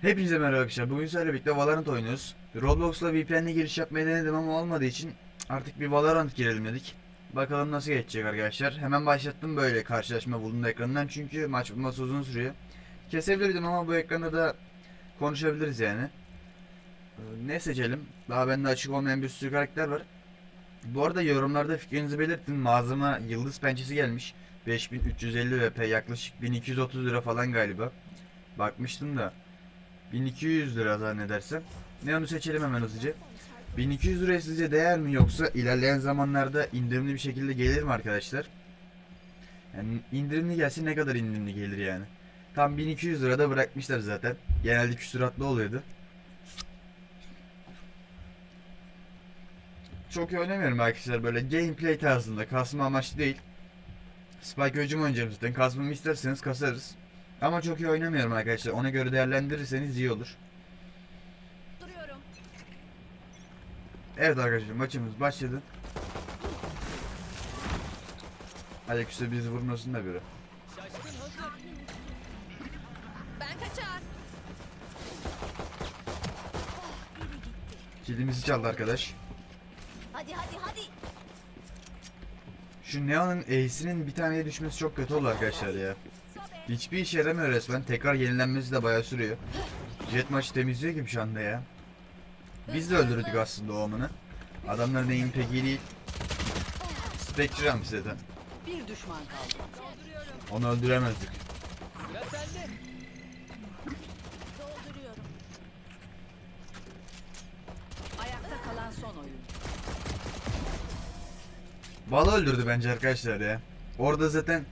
Hepinize merhaba arkadaşlar. Bugün sizlerle birlikte Valorant oynuyoruz. Roblox'la VPN'le giriş yapmayı denedim ama olmadığı için artık bir Valorant girelim dedik. Bakalım nasıl geçecek arkadaşlar. Hemen başlattım böyle karşılaşma bulundu ekranından çünkü maç bulması uzun sürüyor. Kesebilirdim ama bu ekranda da konuşabiliriz yani. Ee, Ne seçelim? Daha bende açık olmayan bir sürü karakter var. Bu arada yorumlarda fikrinizi belirtin. Mağazama yıldız pençesi gelmiş. 5350 VP yaklaşık 1230 lira falan galiba. Bakmıştım da 1200 lira zannedersem. Ne onu seçelim hemen hızlıca. 1200 liraya sizce değer mi yoksa ilerleyen zamanlarda indirimli bir şekilde gelir mi arkadaşlar? Yani indirimli gelsin ne kadar indirimli gelir yani? Tam 1200 lirada bırakmışlar zaten. Genelde küsuratlı oluyordu. Çok iyi oynamıyorum arkadaşlar böyle gameplay tarzında kasma amaçlı değil. Spike hücum oynayacağım zaten. Kasmamı isterseniz kasarız. Ama çok iyi oynamıyorum arkadaşlar. Ona göre değerlendirirseniz iyi olur. Duruyorum. Evet arkadaşlar maçımız başladı. Ayaküstü bizi vurmasın da biri. Ben kaçar. Kilimizi çaldı arkadaş. Hadi hadi hadi. Şu Neon'un Ace'inin bir taneye düşmesi çok kötü oldu arkadaşlar ya. Hiçbir işe yaramıyor resmen. Tekrar yenilenmesi de bayağı sürüyor. Jet maçı temizliyor gibi şu anda ya. Biz de öldürdük aslında o Omen'ı. Adamların aim pek iyi değil. Spectre almış zaten. Bir düşman kaldı. Onu öldüremezdik. Dolduruyorum. Ayakta kalan son oyun. Bal öldürdü bence arkadaşlar ya. Orada zaten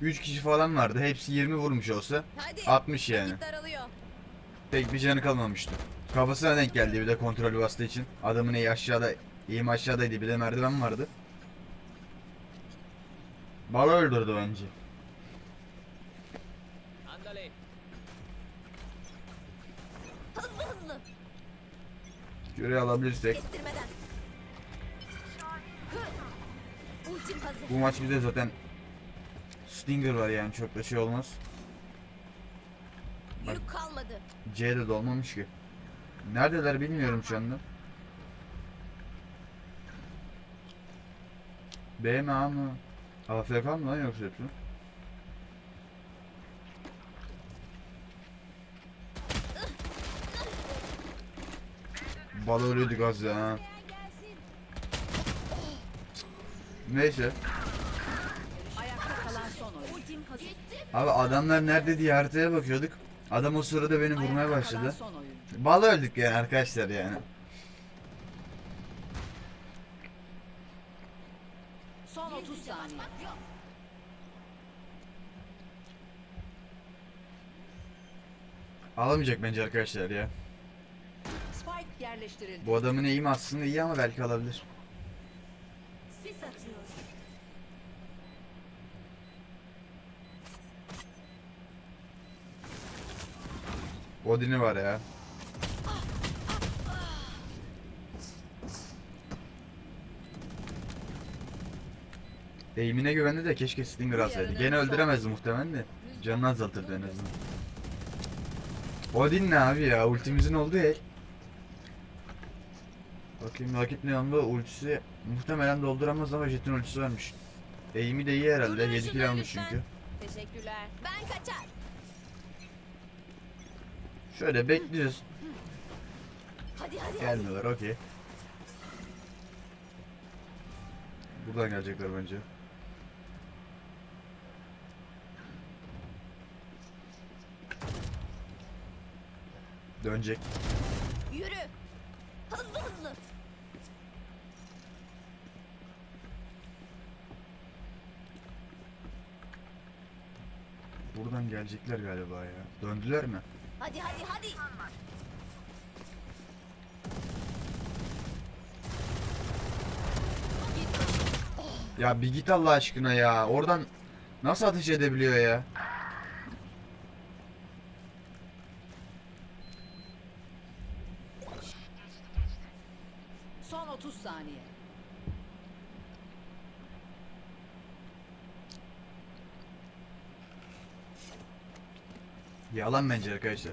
3 kişi falan vardı. Hepsi 20 vurmuş olsa Hadi. 60 yani. Vakit daralıyor. Pek bir canı kalmamıştı. Kafasına denk geldi bir de kontrolü bastığı için. Adamın iyi aşağıda, iyi aşağıdaydı bir de merdiven vardı. Bal öldürdü bence. Ándale. Hızlı hızlı. Görev alabilirsek. Kestirmeden. Hı. Ultim hazır. Bu maç bir de zaten Stinger var yani çok da şey olmaz. Bak. Kalmadı. C'de de olmamış ki. Neredeler bilmiyorum şu anda. B mi A mı? AFK mı lan yoksa hepsi? Bal ölüydük az ya. Neyse. Ayakta kalan son oyun. Ultim hazır. Gitti. Abi adamlar nerede diye haritaya bakıyorduk. Adam o sırada beni vurmaya başladı. kalan son oyun. Bal öldük yani arkadaşlar yani. Son 30 saniye. Alamayacak bence arkadaşlar ya. Spike yerleştirildi. Bu adamın eğimi aslında iyi ama belki alabilir. Sis atıyor. Odin'i var ya. Eğimine güvendi de keşke Stinger alsaydı. Gene öldüremezdi muhtemelen de. Canını azaltırdı en azından. Odin ne abi ya? Ultimizin olduğu el. Bakayım rakip Neon'da ultisi muhtemelen dolduramaz ama Jet'in ultisi varmış. Eğimi de iyi herhalde. Durdurun 7 kill almış çünkü. Teşekkürler. Ben kaçar. Şöyle bekliyoruz. Hadi hadi. hadi. Gelmiyorlar okey. Buradan gelecekler bence. Dönecek. Yürü. Hızlı hızlı. Buradan gelecekler galiba ya. Döndüler mi? Hadi hadi hadi. Ya bir git Allah aşkına ya. Oradan nasıl ateş edebiliyor ya? Son 30 saniye. Yalan bence arkadaşlar.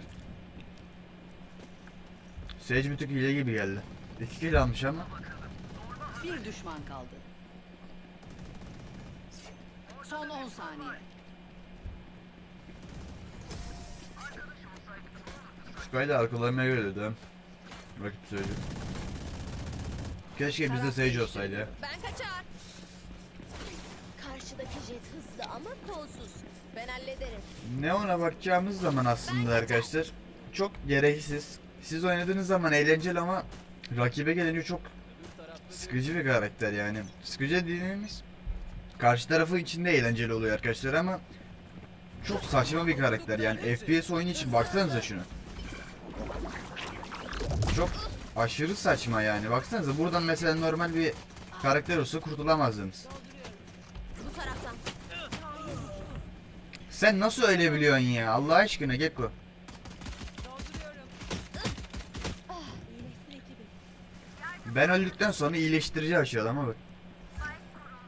Sage bir tık hile gibi geldi. 2 kill almış ama. Bir düşman kaldı. Son 10 saniye. Sky da arkalarına göre dedi. Rakip Sage. Keşke bizde Sage olsaydı ya. Ben kaçar. Karşıdaki jet hızlı ama kolsuz. Ben hallederim. Ne ona bakacağımız zaman aslında arkadaşlar çok gereksiz. Siz oynadığınız zaman eğlenceli ama rakibe gelince çok sıkıcı bir karakter yani. Sıkıcı dediğimiz karşı tarafı için de eğlenceli oluyor arkadaşlar ama çok saçma bir karakter yani FPS oyunu için baksanıza şunu. Çok aşırı saçma yani baksanıza buradan mesela normal bir karakter olsa kurtulamazdınız. Sen nasıl öyle biliyorsun ya Allah aşkına Gekko. Ben öldükten sonra iyileştirici açıyor ama bak.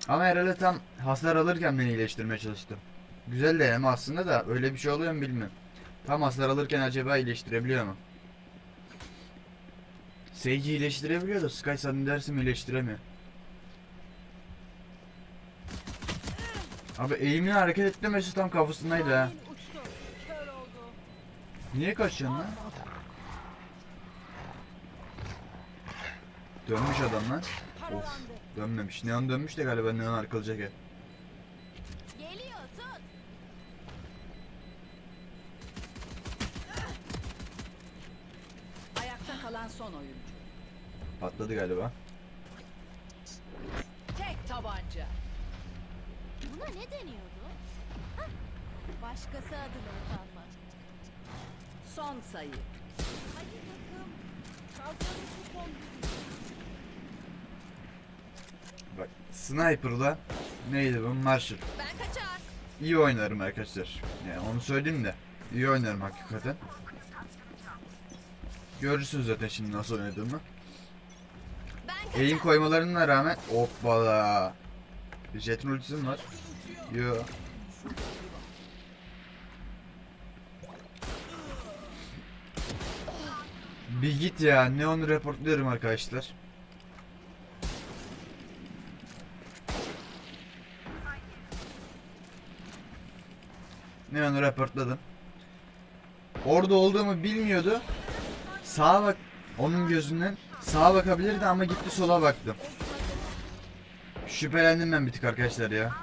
Ama herhalde tam hasar alırken beni iyileştirmeye çalıştı. Güzel deneme aslında da öyle bir şey oluyor mu bilmiyorum. Tam hasar alırken acaba iyileştirebiliyor mu? Sage'i iyileştirebiliyor da Sky zannedersem iyileştiremiyor. Abi eğimli hareket etmemesi tam kafasındaydı ha. Niye kaçıyorsun lan? Dönmüş adam lan. Of. Dönmemiş. Neon dönmüş de galiba Neon. Geliyor tut. Ayakta kalan son oyuncu. Patladı galiba. Tek tabanca. Buna ne deniyordu? Hah. Başkası adına utanma. Son sayı. Hadi bakalım. Kalkalım şu son Bak Sniper'da neydi bu? Marshall. Ben kaçar. İyi oynarım arkadaşlar. Yani onu söyleyeyim de. İyi oynarım hakikaten. Görürsünüz zaten şimdi nasıl oynadığımı. Eğim koymalarına rağmen hoppala. Jet'in ultisi mi var? Yo. Bir git ya. Neon'u reportluyorum arkadaşlar. Neon'u reportladım. Orada olduğumu bilmiyordu. Sağa bak onun gözünden sağa bakabilirdi ama gitti sola baktım. Şüphelendim ben bir tık arkadaşlar ya.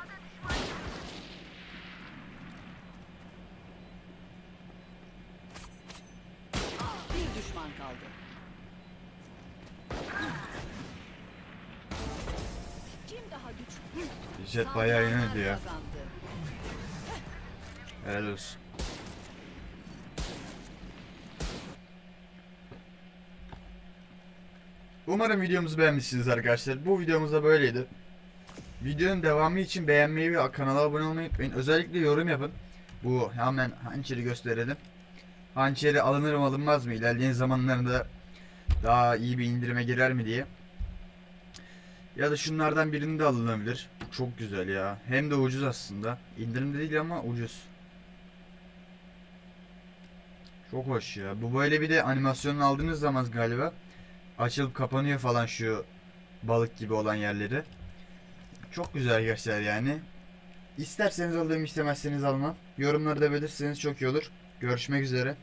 Bir düşman kaldı. Kim daha güçlü? Jet bayağı yönedi ya. kazandı. Helal olsun. Umarım videomuzu beğenmişsiniz arkadaşlar. Bu videomuz da böyleydi. Videonun devamı için beğenmeyi ve kanala abone olmayı unutmayın. Özellikle yorum yapın. Bu hemen hançeri gösterelim. Hançeri alınır mı alınmaz mı? İlerleyen zamanlarında daha iyi bir indirime girer mi diye. Ya da şunlardan birini de alınabilir. Çok güzel ya. Hem de ucuz aslında. İndirimde değil ama ucuz. Çok hoş ya. Bu böyle bir de animasyonunu aldığınız zaman galiba açılıp kapanıyor falan şu balık gibi olan yerleri. Çok güzel arkadaşlar yani. İsterseniz alayım istemezseniz almam. Yorumlarda belirtirseniz çok iyi olur. Görüşmek üzere.